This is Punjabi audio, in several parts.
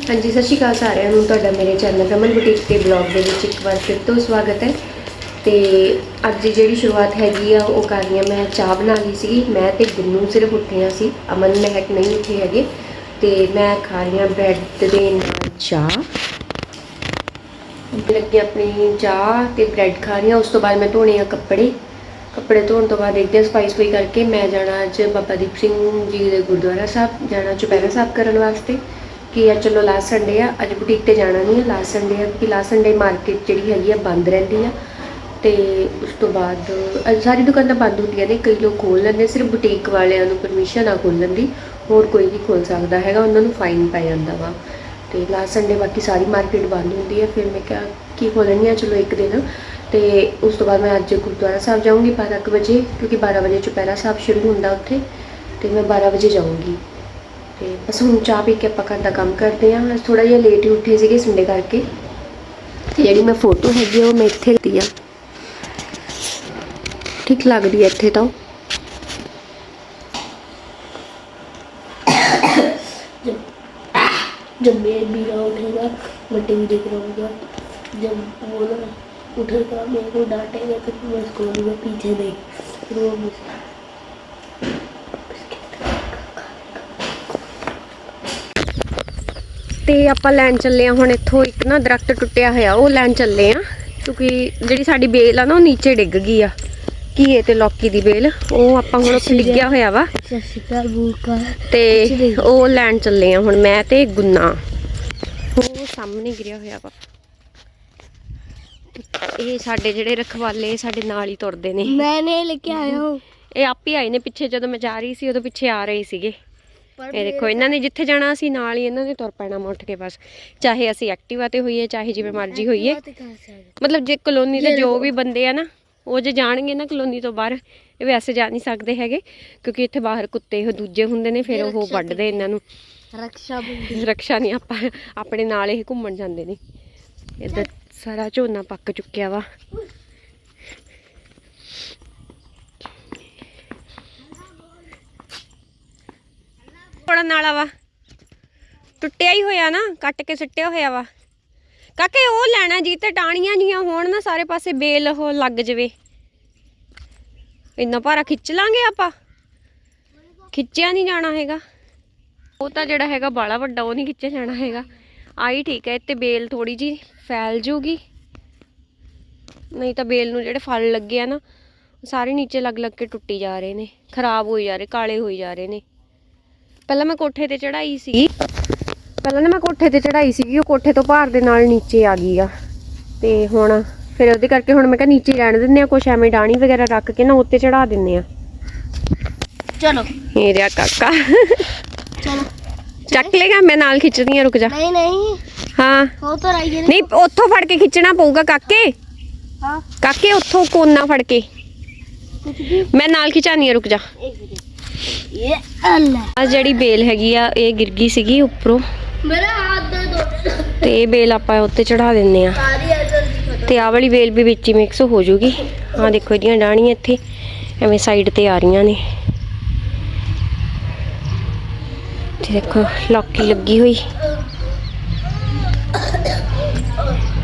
ਹਾਂਜੀ, ਸਤਿ ਸ਼੍ਰੀ ਅਕਾਲ ਸਾਰਿਆਂ ਨੂੰ। ਤੁਹਾਡਾ ਮੇਰੇ ਚੈਨਲ ਕਮਲ ਬੁਟੀਕ ਤੇ ਬਲੌਗ ਦੇ ਵਿੱਚ ਇੱਕ ਵਾਰ ਫਿਰ ਤੋਂ ਸਵਾਗਤ ਹੈ। ਤੇ ਅੱਜ ਦੀ ਜਿਹੜੀ ਸ਼ੁਰੂਆਤ ਹੈਗੀ ਆ, ਉਹ ਕਰ ਰਹੀ ਹਾਂ ਮੈਂ ਚਾਹ ਬਣਾ ਲਈ ਸੀਗੀ। ਮੈਂ ਤੇ ਗੁੰਨੂ ਸਿਰਫ ਉੱਠੀਆਂ ਸੀ ਅਮਨ ਮਹਿਕ ਨਹੀਂ ਉੱਠੇ ਹੈਗੇ। ਤੇ ਮੈਂ ਖਾ ਰਹੀ ਹਾਂ ਬ੍ਰੈਡ ਦੇ ਨਾਲ ਚਾਹ। ਲੱਗੀ ਆਪਣੀ ਚਾਹ ਤੇ ਬ੍ਰੈਡ ਖਾ ਰਹੀ ਹਾਂ। ਉਸ ਤੋਂ ਬਾਅਦ ਮੈਂ ਧੋਣੇ ਆ ਕੱਪੜੇ। ਕੱਪੜੇ ਧੋਣ ਤੋਂ ਬਾਅਦ ਦੇਖਦੇ ਹਾਂ ਸਫ਼ਾਈ ਸਫ਼ਾਈ ਕਰਕੇ ਮੈਂ ਜਾਣਾ ਅੱਜ ਬਾਬਾ ਦੀਪ ਸਿੰਘ ਜੀ ਦੇ ਗੁਰਦੁਆਰਾ ਸਾਹਿਬ, ਜਾਣਾ ਚੁਪਹਿਰਾ ਸਾਹਿਬ ਕਰਨ ਵਾਸਤੇ। ਕਿ ਅੱਜ ਚਲੋ ਲਾਸਟ ਸੰਡੇ ਆ, ਅੱਜ ਬੁਟੀਕ ਤੇ ਜਾਣਾ ਨਹੀਂ ਹੈ ਲਾਸਟ ਸੰਡੇ ਆ, ਕਿ ਲਾਸਟ ਸੰਡੇ ਮਾਰਕੀਟ ਜਿਹੜੀ ਹੈਗੀ ਆ ਬੰਦ ਰਹਿੰਦੀ ਆ। ਤੇ ਉਸ ਤੋਂ ਬਾਅਦ ਅੱਜ ਸਾਰੀ ਦੁਕਾਨਾਂ ਬੰਦ ਹੁੰਦੀਆਂ ਨੇ, ਕਈ ਲੋਕ ਖੋਲ ਲੈਂਦੇ, ਸਿਰਫ ਬੁਟੀਕ ਵਾਲਿਆਂ ਨੂੰ ਪਰਮਿਸ਼ਨ ਆ ਖੋਲ੍ਹਣ ਦੀ, ਹੋਰ ਕੋਈ ਨਹੀਂ ਖੋਲ ਸਕਦਾ ਹੈਗਾ, ਉਹਨਾਂ ਨੂੰ ਫਾਈਨ ਪੈ ਜਾਂਦਾ ਵਾ। ਤੇ ਲਾਸਟ ਸੰਡੇ ਬਾਕੀ ਸਾਰੀ ਮਾਰਕੀਟ ਬੰਦ ਹੁੰਦੀ ਹੈ ਫਿਰ ਮੈਂ ਕਿਹਾ, ਕੀ ਖੋਲਣੀ ਆ? ਚਲੋ ਇੱਕ ਦਿਨ। ਤੇ ਉਸ ਤੋਂ ਬਾਅਦ ਮੈਂ ਅੱਜ ਗੁਰਦੁਆਰਾ ਸਾਹਿਬ ਜਾਊਂਗੀ 12 ਕੁ ਵਜੇ, ਕਿਉਂਕਿ 12 ਵਜੇ ਚੁਪਹਿਰਾ ਸਾਹਿਬ ਸ਼ੁਰੂ ਹੁੰਦਾ ਉੱਥੇ। ਤੇ ਮੈਂ 12 ਵਜੇ ਜਾਊਂਗੀ। ਤੇ ਬਸ ਹੁਣ ਚਾਹ ਪੀ ਕੇ ਆਪਾਂ ਘਰ ਦਾ ਕੰਮ ਕਰਦੇ ਆਂ ਅੱਜ ਥੋੜਾ ਜਿਹਾ ਲੇਟ ਹੀ ਉੱਠੇ ਸੀਗੇ ਸੰਡੇ ਕਰਕੇ ਤੇ ਜਿਹੜੀ ਮੈਂ ਫੋਟੋ ਹੈਗੀ ਆ ਉਹ ਮੈਂ ਇੱਥੇ ਲਈ ਆ ਠੀਕ ਲੱਗਦੀ ਹੈ ਇੱਥੇ ਤਾਂ जब मेरे बीरा उठेगा मैं टीवी देख रहा हूँगा जब वो ना उठेगा मेरे को डांटेगा तो फिर मैं उसको बोलूँगा पीछे देख फिर वो मुझे ਤੇ ਆਪਾਂ ਲੈਣ ਚੱਲੇ ਆ ਹੁਣ ਇੱਥੋਂ ਇੱਕ ਨਾ ਦਰਖਤ ਟੁੱਟਿਆ ਹੋਇਆ ਉਹ ਲੈਣ ਚੱਲੇ ਆ ਕਿਉਂਕਿ ਜਿਹੜੀ ਸਾਡੀ ਬੇਲ ਆ ਨਾ ਉਹ ਨੀਚੇ ਡਿੱਗ ਗਈ ਆ। ਘੀਏ ਤੇ ਲੋਕੀ ਦੀ ਬੇਲ? ਉਹ ਆਪਾਂ ਹੁਣ ਉੱਥੇ ਡਿੱਗਿਆ ਹੋਇਆ ਵਾ। ਤੇ ਉਹ ਲੈਣ ਚੱਲੇ ਆ ਹੁਣ ਮੈਂ ਤੇ ਗੁੰਨਾ। ਉਹ ਸਾਹਮਣੇ ਗਿਰਿਆ ਹੋਇਆ ਵਾ। ਇਹ ਸਾਡੇ ਜਿਹੜੇ ਰਖਵਾਲੇ ਸਾਡੇ ਨਾਲ ਹੀ ਤੁਰਦੇ ਨੇ। ਮੈਂ ਨੇ ਲੈ ਕੇ ਆਇਆ ਹਾਂ ਇਹ ਆਪ ਹੀ ਆਏ ਨੇ ਪਿੱਛੇ ਜਦੋਂ ਮੈਂ ਜਾ ਰਹੀ ਸੀ ਉਦੋਂ ਪਿੱਛੇ ਆ ਰਹੇ ਸੀਗੇ। ਇਹ ਦੇਖੋ ਇਹਨਾਂ ਨੇ ਜਿੱਥੇ ਜਾਣਾ ਅਸੀਂ ਨਾਲ ਹੀ ਇਹਨਾਂ ਦੇ ਤੁਰ ਪੈਣਾ ਮੈਂ ਕੇ ਬਸ। ਚਾਹੇ ਅਸੀਂ ਐਕਟਿਵਾ ਤੇ ਹੋਈਏ ਚਾਹੇ ਜਿਵੇਂ ਮਰਜ਼ੀ ਹੋਈਏ। ਮਤਲਬ ਜੇ ਕਲੋਨੀ ਦੇ ਜੋ ਵੀ ਬੰਦੇ ਆ ਨਾ ਉਹ ਜੇ ਜਾਣਗੇ ਨਾ ਕਲੋਨੀ ਤੋਂ ਬਾਹਰ ਇਹ ਵੈਸੇ ਜਾ ਨਹੀਂ ਸਕਦੇ ਹੈਗੇ ਕਿਉਂਕਿ ਇੱਥੇ ਬਾਹਰ ਕੁੱਤੇ ਦੂਜੇ ਹੁੰਦੇ ਨੇ ਫਿਰ ਉਹ ਵੱਢਦੇ ਇਹਨਾਂ ਨੂੰ। ਰਕਸ਼ਾ ਬੰਦੀ। ਰਕਸ਼ਾ ਨਹੀਂ ਆਪਾਂ ਆਪਣੇ ਨਾਲ ਇਹ ਘੁੰਮਣ ਜਾਂਦੇ ਨੇ। ਇੱਧਰ ਸਾਰਾ ਝੋਨਾ ਪੱਕ ਚੁੱਕਿਆ ਵਾ। ਪੜਨ ਵਾਲਾ ਵਾ। ਟੁੱਟਿਆ ਹੀ ਹੋਇਆ ਨਾ, ਕੱਟ ਕੇ ਸਿੱਟਿਆ ਹੋਇਆ ਵਾ। ਕਾਕੇ, ਉਹ ਲੈਣਾ ਜੀ ਤੇ ਟਾਣੀਆਂ ਜੀਆਂ ਹੋਣ ਨਾ, ਸਾਰੇ ਪਾਸੇ ਬੇਲ ਉਹ ਲੱਗ ਜਵੇ। ਇੰਨਾ ਭਾਰਾ ਖਿੱਚ ਲਾਂਗੇ ਆਪਾਂ। ਖਿੱਚਿਆ ਨਹੀਂ ਜਾਣਾ ਹੈਗਾ। ਉਹ ਤਾਂ ਜਿਹੜਾ ਹੈਗਾ ਬਾਲਾ ਵੱਡਾ, ਉਹ ਨਹੀਂ ਖਿੱਚਿਆ ਜਾਣਾ ਹੈਗਾ। ਆਈ ਠੀਕ ਹੈ, ਇੱਥੇ ਬੇਲ ਥੋੜੀ ਜੀ ਫੈਲ ਜੂਗੀ ਨਹੀਂ ਤਾਂ ਬੇਲ ਨੂੰ ਜਿਹੜੇ ਫਲ ਲੱਗੇ ਆ ਨਾ, ਉਹ ਸਾਰੇ ਨੀਚੇ ਲੱਗ ਲੱਗ ਕੇ ਟੁੱਟੀ ਜਾ ਰਹੇ ਨੇ। ਖਰਾਬ ਹੋਈ ਜਾ ਰਹੇ, ਕਾਲੇ ਹੋਈ ਜਾ ਰਹੇ ਨੇ। ਪਹਿਲਾਂ ਮੈਂ ਕੋਠੇ ਤੇ ਚੜਾਈ ਸੀ ਪਹਿਲਾਂ ਨਾ ਮੈਂ ਕੋਠੇ ਤੇ ਚੜਾਈ ਸੀਗੀ ਉਹ ਕੋਠੇ ਤੋਂ ਭਾਰ ਦੇ ਨਾਲ ਨੀਚੇ ਆ ਗਈ ਆ। ਤੇ ਹੁਣ ਫਿਰ ਉਹਦੇ ਕਰਕੇ ਹੁਣ ਮੈਂ ਕਿਹਾ ਨੀਚੇ ਰਹਿਣ ਦਿੰਦੇ ਆ ਕੁਛ ਐਵੇਂ ਡਾਣੀ ਵਗੈਰਾ ਰੱਖ ਕੇ ਨਾ ਉੱਤੇ ਚੜਾ ਦਿੰਦੇ ਆ। ਚਲੋ। ਇਹ ਰਿਹਾ ਕਾਕਾ। ਚਲੋ। ਚੱਕ ਲੇਗਾ ਮੈਂ ਨਾਲ ਖਿੱਚਦੀ ਆ ਰੁਕ ਜਾ। ਨਹੀਂ ਨਹੀਂ। ਹਾਂ। ਉਹ ਤਾਂ ਰਾਈਏ ਨਹੀਂ ਉੱਥੋਂ ਫੜ ਕੇ ਖਿੱਚਣਾ ਪਊਗਾ ਕਾਕੇ। ਹਾਂ। ਕਾਕੇ ਉੱਥੋਂ ਕੋਨਾ ਫੜ ਕੇ। ਮੈਂ ਨਾਲ ਖਿਚਾਨੀ ਆ ਰੁਕ ਜਾ। ਇੱਕ ਮਿੰਟ। ਆ ਜਿਹੜੀ ਬੇਲ ਹੈਗੀ ਆ ਇਹ ਗਿਰ ਗਈ ਸੀਗੀ ਉੱਪਰੋਂ। ਮੇਰਾ ਹੱਥ ਦੇ ਦੋ ਤੇ ਇਹ ਬੇਲ ਆਪਾਂ ਉੱਤੇ ਚੜਾ ਦਿੰਨੇ ਆ। ਤੇ ਆ ਵਾਲੀ ਬੇਲ ਵੀ ਵਿੱਚ ਹੀ ਮਿਕਸ ਹੋ ਜੂਗੀ। ਆ ਦੇਖੋ ਇਹਦੀਆਂ ਡਾਣੀਆਂ ਇੱਥੇ ਐਵੇਂ ਸਾਈਡ ਤੇ ਆ ਰਹੀਆਂ ਨੇ। ਤੇ ਦੇਖੋ ਲੌਕੀ ਲੱਗੀ ਹੋਈ।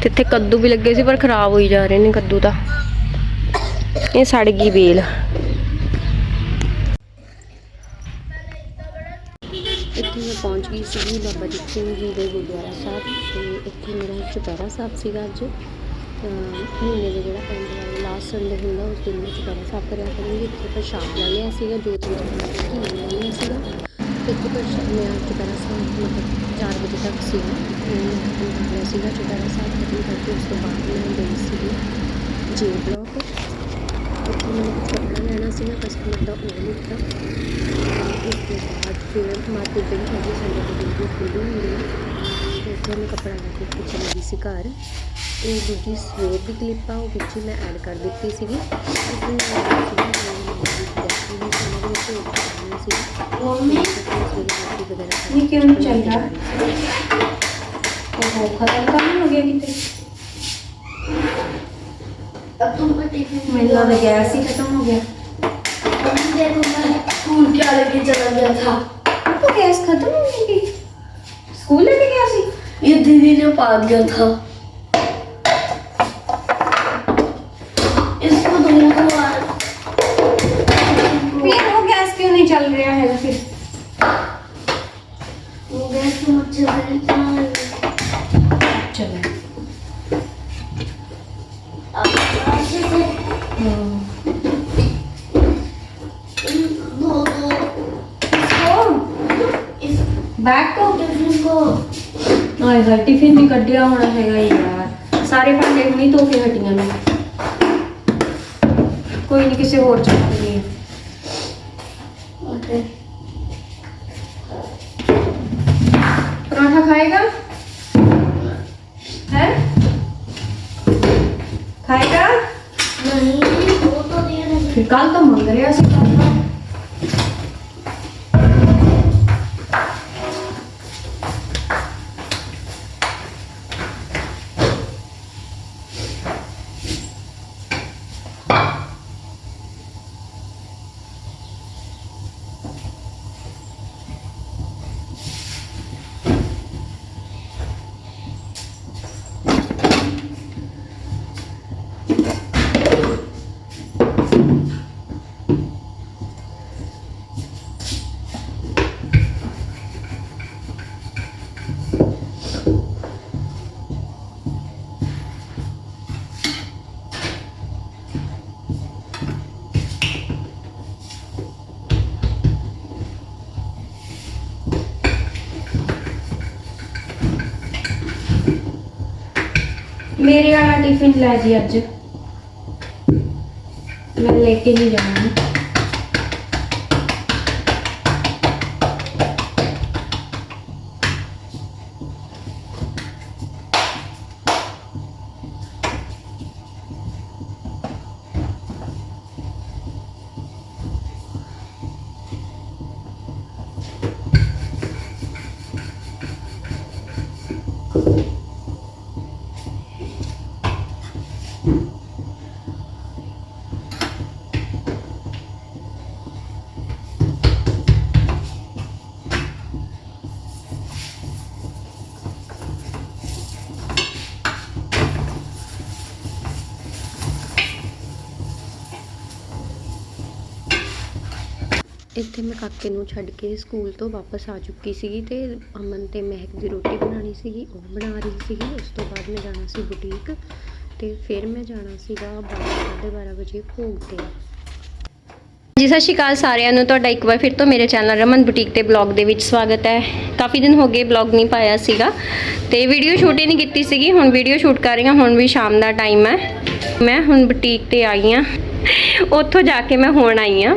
ਤੇ ਇੱਥੇ ਕੱਦੂ ਵੀ ਲੱਗੇ ਸੀ ਪਰ ਖਰਾਬ ਹੋਈ ਜਾ ਰਹੇ ਨੇ ਕੱਦੂ ਤਾਂ। ਇਹ ਸੜ ਗਈ ਬੇਲ। ਸਿੰਘ ਜੀ ਦੇ ਗੁਰਦੁਆਰਾ ਸਾਹਿਬ ਤੇ ਇੱਥੇ ਮੇਰਾ ਚੁਪਹਿਰਾ ਸਾਹਿਬ ਸੀਗਾ ਅੱਜ। ਮਹੀਨੇ ਦੇ ਜਿਹੜਾ ਐਂਡ ਵਾਲਾ ਲਾਸਟ ਸੰਡੇ ਹੁੰਦਾ, ਉਸ ਦਿਨ ਮੈਂ ਚੁਪਹਿਰਾ ਸਾਹਿਬ ਕਰਿਆ ਕਰਾਂਗੀ। ਇੱਥੇ ਪ੍ਰਸ਼ਾਦ ਲੈ ਲਿਆ ਸੀਗਾ ਜੋਤ ਵੀ ਲੈ ਲਿਆ ਸੀਗਾ। ਤੇ ਇੱਥੇ ਪ੍ਰਸ਼ਾਦ ਮੈਂ ਚੁਪਹਿਰਾ ਸਾਹਿਬ ਮਤਲਬ 4 ਵਜੇ ਤੱਕ ਸੀਗਾ। ਮੈਂ ਖਤਮ ਕਰ ਲਿਆ ਸੀਗਾ ਚੁਪਹਿਰਾ ਸਾਹਿਬ, ਖਤਮ ਕਰਕੇ ਉਸ ਤੋਂ ਬਾਅਦ ਮੈਂ ਗਈ ਸੀਗੀ ਜੇ ਬਲੌਕ। ਉੱਥੇ ਮੈਨੂੰ ਕੁਝ ਕੱਪੜਾ ਲੈਣਾ ਸੀਗਾ ਕਸਟਮਰ ਦਾ ਉਹ ਲਿੱਤਾ ਉਸ ਤੋਂ ਬਾਅਦ ਫਿਰ ਮਾਰਕੀਟ ਦੇ ਵਿੱਚ ਹੈਗੀ ਸਾਡੇ ਕੋਲ ਬਿਲਕੁਲ ਖੁੱਲ੍ਹੀ ਹੁੰਦੀ ਹੈ ਤੇ ਉੱਥੇ ਮੈਂ ਕੱਪੜਾ ਲੈ ਕੇ ਫਿਰ ਚਲੀ ਗਈ ਸੀ ਘਰ ਇਹ ਦੂਜੀ ਸਵੇਰ ਦੀ ਕਲਿੱਪ ਆ ਉਹ ਵਿੱਚ ਹੀ ਮੈਂ ਐਡ ਕਰ ਦਿੱਤੀ ਸੀਗੀ ਇਸ ਨੂੰ ਮੈਂ ਐਡ ਸੀਗਾ ਡੈਕੋਰੇਸ਼ਨ ਵੀ ਉਹਨਾਂ ਦੇ ਵਿੱਚ ਐਡ ਕਰਨੀ ਸੀ मम्मी ਸਵੇਰੇ ਵਗੈਰਾ ये क्यों नहीं चल रहा ओहो खत्म कहाँ हो गया कितने अब तुमको टिफिन मिल मेरा तो गैस ही खत्म हो गया अभी देखो मैं स्कूल क्या लेके चला गया था तो गैस खत्म हो गई स्कूल लेके गया सी ये दीदी ने पा दिया था बैग को टिफिन को ਹਾਏ ਹਾਏ ਟਿਫਿਨ ਵੀ ਕੱਢਿਆ ਹੋਣਾ ਹੈਗਾ ਯਾਰ ਸਾਰੇ ਭਾਂਡੇ ਹੁਣੀ ਧੋ ਕੇ ਹਟੀਆਂ ਨੇ ਕੋਈ ਨਹੀਂ ਕਿਸੇ ਹੋਰ ਚੱਕਦੀ ਹੈ ओके पराठा खाएगा है खाएगा नहीं वो तो दे रहे फिर कल तो मंग रहा सी पराठा मेरे वाला टिफिन लै जी lên lên kia như vậy ਇੱਥੇ ਮੈਂ ਕਾਕੇ ਨੂੰ ਛੱਡ ਕੇ ਸਕੂਲ ਤੋਂ ਵਾਪਸ ਆ ਚੁੱਕੀ ਸੀਗੀ ਤੇ ਅਮਨ ਤੇ ਮਹਿਕ ਦੀ ਰੋਟੀ ਬਣਾਉਣੀ ਸੀਗੀ, ਉਹ ਬਣਾ ਰਹੀ ਸੀਗੀ। ਉਸ ਤੋਂ ਬਾਅਦ ਮੈਂ ਜਾਣਾ ਸੀ ਬੁਟੀਕ ਤੇ ਫਿਰ ਮੈਂ ਜਾਣਾ ਸੀਗਾ 12:30 ਵਜੇ ਭੋਗ ਤੇ। ਜੀ ਸਤਿ ਸ਼੍ਰੀ ਅਕਾਲ ਸਾਰਿਆਂ ਨੂੰ। ਤੁਹਾਡਾ ਇੱਕ ਵਾਰ ਫਿਰ ਤੋਂ ਮੇਰੇ ਚੈਨਲ ਰਮਨ ਬੁਟੀਕ ਤੇ ਬਲੌਗ ਦੇ ਵਿੱਚ ਸਵਾਗਤ ਹੈ। ਕਾਫੀ ਦਿਨ ਹੋ ਗਏ ਬਲੌਗ ਨਹੀਂ ਪਾਇਆ ਸੀਗਾ ਤੇ ਵੀਡੀਓ ਸ਼ੂਟ ਹੀ ਨਹੀਂ ਕੀਤੀ ਸੀਗੀ। ਹੁਣ ਵੀਡੀਓ ਸ਼ੂਟ ਕਰ ਰਹੀ ਹਾਂ, ਹੁਣ ਵੀ ਸ਼ਾਮ ਦਾ ਟਾਈਮ ਹੈ। ਮੈਂ ਹੁਣ ਬੁਟੀਕ ਤੇ ਆਈ ਹਾਂ। ਉੱਥੋਂ ਜਾ ਕੇ ਮੈਂ ਹੁਣ ਆਈ ਹਾਂ।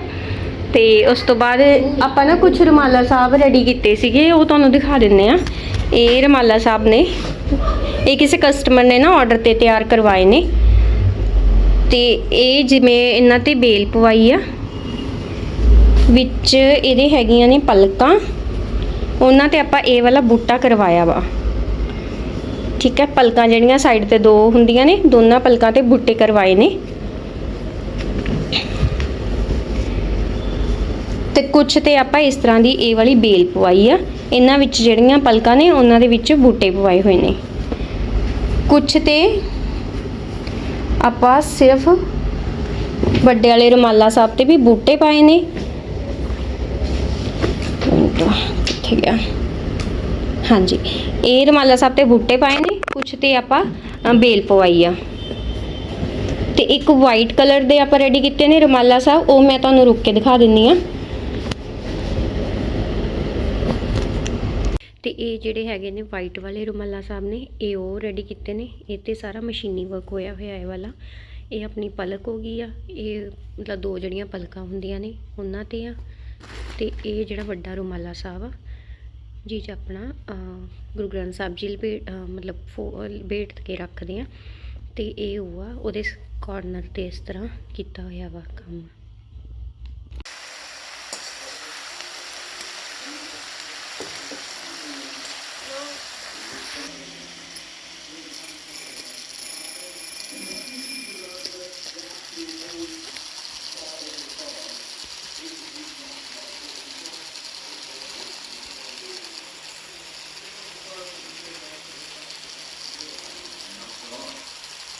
ਤੇ ਉਸ ਤੋਂ ਬਾਅਦ ਆਪਾਂ ਨਾ ਕੁਝ ਰਮਾਲਾ ਸਾਹਿਬ ਰੈਡੀ ਕੀਤੇ ਸੀਗੇ, ਉਹ ਤੁਹਾਨੂੰ ਦਿਖਾ ਦਿੰਨੇ ਆ ਇਹ ਰਮਾਲਾ ਸਾਹਿਬ ਨੇ। ਇਹ ਕਿਸੇ ਕਸਟਮਰ ਨੇ ਨਾ ਆਰਡਰ ਤੇ ਤਿਆਰ ਕਰਵਾਏ ਨੇ। ਤੇ ਇਹ ਜਿਵੇਂ ਇਹਨਾਂ ਤੇ ਬੇਲ ਪਵਾਈ ਆ, ਵਿੱਚ ਇਹਦੇ ਹੈਗੀਆਂ ਨੇ ਪਲਕਾਂ। ਉਹਨਾਂ ਤੇ ਆਪਾਂ ਇਹ ਵਾਲਾ ਬੂਟਾ ਕਰਵਾਇਆ ਵਾ। ਠੀਕ ਹੈ, ਪਲਕਾਂ ਜਿਹੜੀਆਂ ਸਾਈਡ ਤੇ ਦੋ ਹੁੰਦੀਆਂ ਨੇ, ਦੋਨਾਂ ਪਲਕਾਂ ਤੇ ਬੂਟੇ ਕਰਵਾਏ ਨੇ। ਤੇ ਕੁਝ ਤੇ ਆਪਾਂ ਇਸ ਤਰ੍ਹਾਂ ਦੀ ਇਹ ਵਾਲੀ ਬੇਲ ਪਵਾਈ ਆ। ਇਹਨਾਂ ਵਿੱਚ ਜਿਹੜੀਆਂ ਪਲਕਾਂ ਨੇ, ਉਹਨਾਂ ਦੇ ਵਿੱਚ ਬੂਟੇ ਪਵਾਏ ਹੋਏ ਨੇ। ਕੁਝ ਤੇ ਆਪਾਂ ਸਿਰਫ ਵੱਡੇ ਵਾਲੇ ਰੁਮਾਲਾ ਸਾਹਿਬ ਤੇ ਵੀ ਬੂਟੇ ਪਾਏ ਨੇ। ਠੀਕ ਹੈ ਹਾਂਜੀ, ਇਹ ਰੁਮਾਲਾ ਸਾਹਿਬ ਤੇ ਬੂਟੇ ਪਾਏ ਨੇ। ਕੁਝ ਤੇ ਆਪਾਂ ਬੇਲ ਪਵਾਈ ਆ। ਤੇ ਇੱਕ ਵਾਈਟ ਕਲਰ ਦੇ ਆਪਾਂ ਰੈਡੀ ਕੀਤੇ ਨੇ ਰੁਮਾਲਾ ਸਾਹਿਬ। ਉਹ ਮੈਂ ਤੁਹਾਨੂੰ ਰੁੱਕ ਕੇ ਦਿਖਾ ਦਿੰਨੀ ਆ ਤੇ ਇਹ ਜਿਹੜੇ ਹੈਗੇ ਨੇ ਵਾਈਟ ਵਾਲੇ ਰੁਮਾਲਾ ਸਾਹਿਬ ਨੇ ਇਹ ਉਹ ਰੈਡੀ ਕੀਤੇ ਨੇ। ਇਹ ਤੇ ਸਾਰਾ ਮਸ਼ੀਨੀ ਵਰਕ ਹੋਇਆ ਹੋਇਆ ਇਹ ਵਾਲਾ। ਇਹ ਆਪਣੀ ਪਲਕ ਹੋ ਗਈ ਆ। ਇਹ ਮਤਲਬ ਦੋ ਜਿਹੜੀਆਂ ਪਲਕਾਂ ਹੁੰਦੀਆਂ ਨੇ ਉਹਨਾਂ ਤੇ ਆ। ਤੇ ਇਹ ਜਿਹੜਾ ਵੱਡਾ ਰੁਮਾਲਾ ਸਾਹਿਬ ਆ ਜੀ ਚ ਆਪਣਾ ਗੁਰੂ ਗ੍ਰੰਥ ਸਾਹਿਬ ਜੀ ਲਪੇਟ ਅਹ, ਮਤਲਬ ਫੋ- ਲਪੇਟ ਕੇ ਰੱਖਦੇ ਆ। ਤੇ ਇਹ ਉਹ ਆ ਉਹਦੇ ਕਾਰਨਰ ਤੇ ਇਸ ਤਰ੍ਹਾਂ ਕੀਤਾ ਹੋਇਆ ਵਾ ਕੰਮ।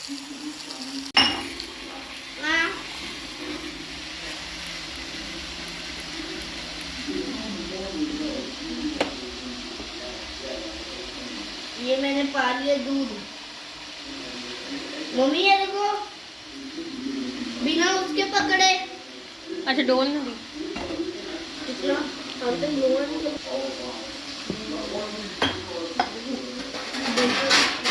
हाँ। ये मैंने पा लिया दूध। मम्मी ये देखो। बिना उसके पकड़े। अच्छा डोल ना भी कितना हम हाँ, तो लोग